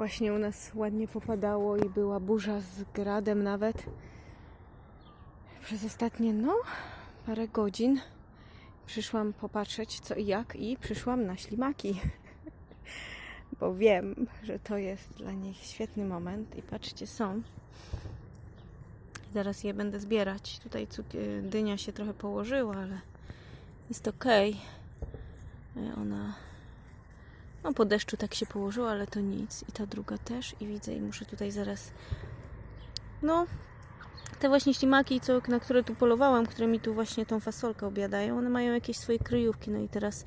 Właśnie u nas ładnie popadało i była burza z gradem nawet. Przez ostatnie, no, parę godzin przyszłam popatrzeć co i jak i przyszłam na ślimaki. Bo wiem, że to jest dla nich świetny moment i patrzcie, są. Zaraz je będę zbierać. Tutaj dynia się trochę położyła, ale jest ok. Ona no po deszczu tak się położyła, ale to nic. I ta druga też. I widzę i muszę tutaj zaraz no te właśnie ślimaki, co, na które tu polowałam, które mi tu właśnie tą fasolkę obiadają, one mają jakieś swoje kryjówki, no i teraz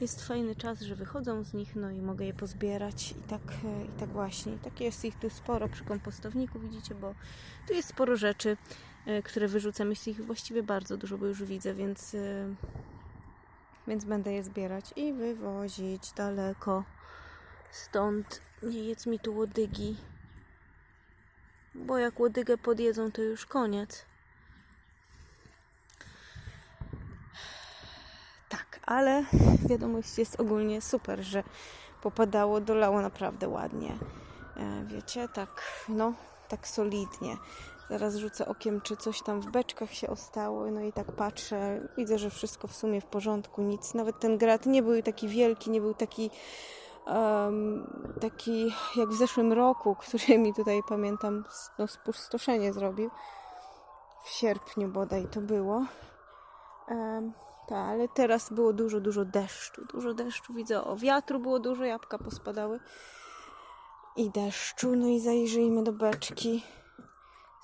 jest fajny czas, że wychodzą z nich, no i mogę je pozbierać i tak, e, i tak właśnie. I tak jest ich tu sporo przy kompostowniku, widzicie, bo tu jest sporo rzeczy, e, które wyrzucam. Jest ich właściwie bardzo dużo, bo już widzę, więc, e, więc będę je zbierać i wywozić daleko. Stąd nie jedz mi tu łodygi, bo jak łodygę podjedzą, to już koniec. Tak, ale wiadomość jest ogólnie super, że popadało, dolało naprawdę ładnie. E, Wiecie, tak, no, tak solidnie. Zaraz rzucę okiem, czy coś tam w beczkach się ostało. No i tak patrzę, widzę, że wszystko w sumie w porządku, nic. Nawet ten grat nie był taki wielki, nie był taki, em, taki jak w zeszłym roku, który mi tutaj pamiętam, no, spustoszenie zrobił. W sierpniu bodaj to było. Em, tak, ale teraz było dużo, dużo deszczu. Dużo deszczu, widzę, o wiatru było dużo, jabłka pospadały. I deszczu, no i zajrzyjmy do beczki.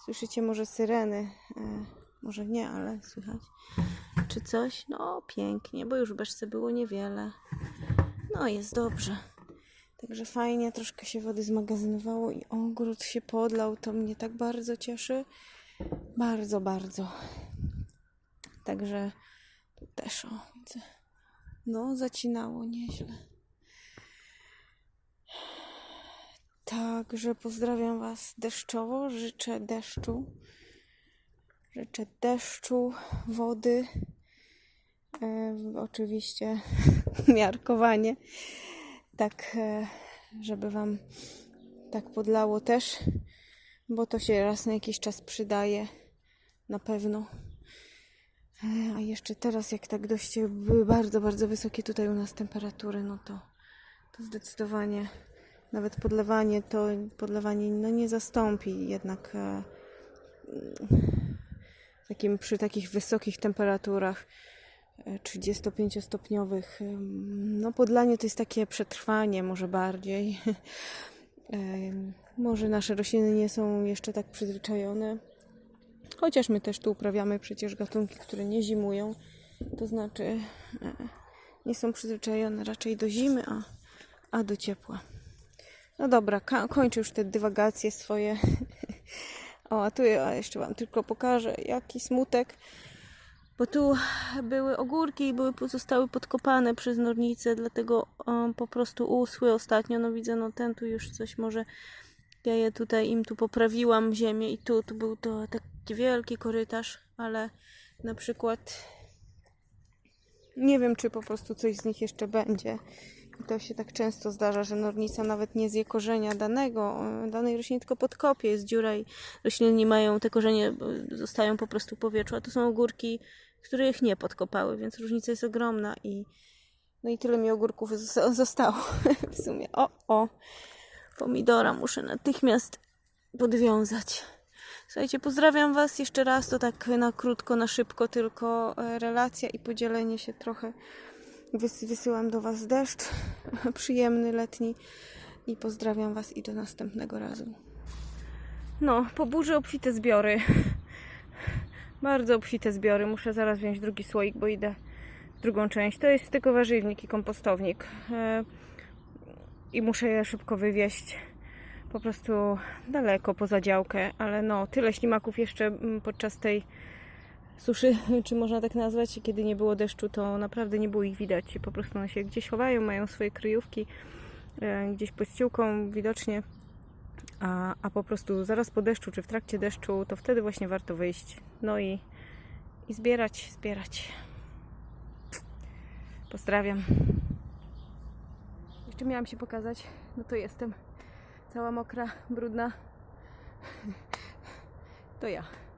Słyszycie może syreny? E, może nie, ale słychać. Czy coś? No, pięknie, bo już beczce było niewiele. No, jest dobrze. Także fajnie, troszkę się wody zmagazynowało i ogród się podlał. To mnie tak bardzo cieszy. Bardzo, bardzo. Także tu też, o. No, zacinało nieźle. Także pozdrawiam Was deszczowo. Życzę deszczu. Życzę deszczu, wody. E, oczywiście miarkowanie. Tak, e, żeby Wam tak podlało też, bo to się raz na jakiś czas przydaje. Na pewno. E, A jeszcze teraz, jak tak dość były bardzo, bardzo wysokie tutaj u nas temperatury, no to, to zdecydowanie nawet podlewanie to podlewanie no nie zastąpi jednak e, takim przy takich wysokich temperaturach e, 35-stopniowych em, no podlanie to jest takie przetrwanie może bardziej. Em, może nasze rośliny nie są jeszcze tak przyzwyczajone. Chociaż my też tu uprawiamy przecież gatunki, które nie zimują. To znaczy e, nie są przyzwyczajone raczej do zimy, a, a do ciepła. No dobra, kończę już te dywagacje swoje. O, a tu ja jeszcze Wam tylko pokażę, jaki smutek. Bo tu były ogórki i były zostały podkopane przez nornicę, dlatego um, po prostu uschły ostatnio. No widzę, no ten tu już coś może. Ja je tutaj im tu poprawiłam ziemię i tu, tu był to taki wielki korytarz, ale na przykład nie wiem, czy po prostu coś z nich jeszcze będzie. I to się tak często zdarza, że nornica nawet nie zje korzenia danego, e, danej rośliny, tylko podkopie, jest dziura i rośliny nie mają, te korzenie e, zostają po prostu w powietrzu, a to są ogórki, których nie podkopały, więc różnica jest ogromna i no i tyle mi ogórków zos- zostało w sumie. O, o, pomidora muszę natychmiast podwiązać. Słuchajcie, pozdrawiam Was jeszcze raz. To tak na krótko, na szybko, tylko e, relacja i podzielenie się trochę. Wys- wysyłam do Was deszcz przyjemny, letni i pozdrawiam Was i do następnego razu. No, po burzy obfite zbiory. Bardzo obfite zbiory. Muszę zaraz wziąć drugi słoik, bo idę w drugą część. To jest tylko warzywnik i kompostownik. E, I muszę je szybko wywieźć po prostu daleko poza działkę, ale no, tyle ślimaków jeszcze mm, podczas tej suszy, czy można tak nazwać, kiedy nie było deszczu, to naprawdę nie było ich widać. Po prostu one się gdzieś chowają, mają swoje kryjówki, e, gdzieś pod ściółką widocznie, a, a po prostu zaraz po deszczu, czy w trakcie deszczu, to wtedy właśnie warto wyjść. No i, i zbierać, zbierać. Pozdrawiam. Jeszcze miałam się pokazać, no to jestem. cała mokra, brudna. To ja.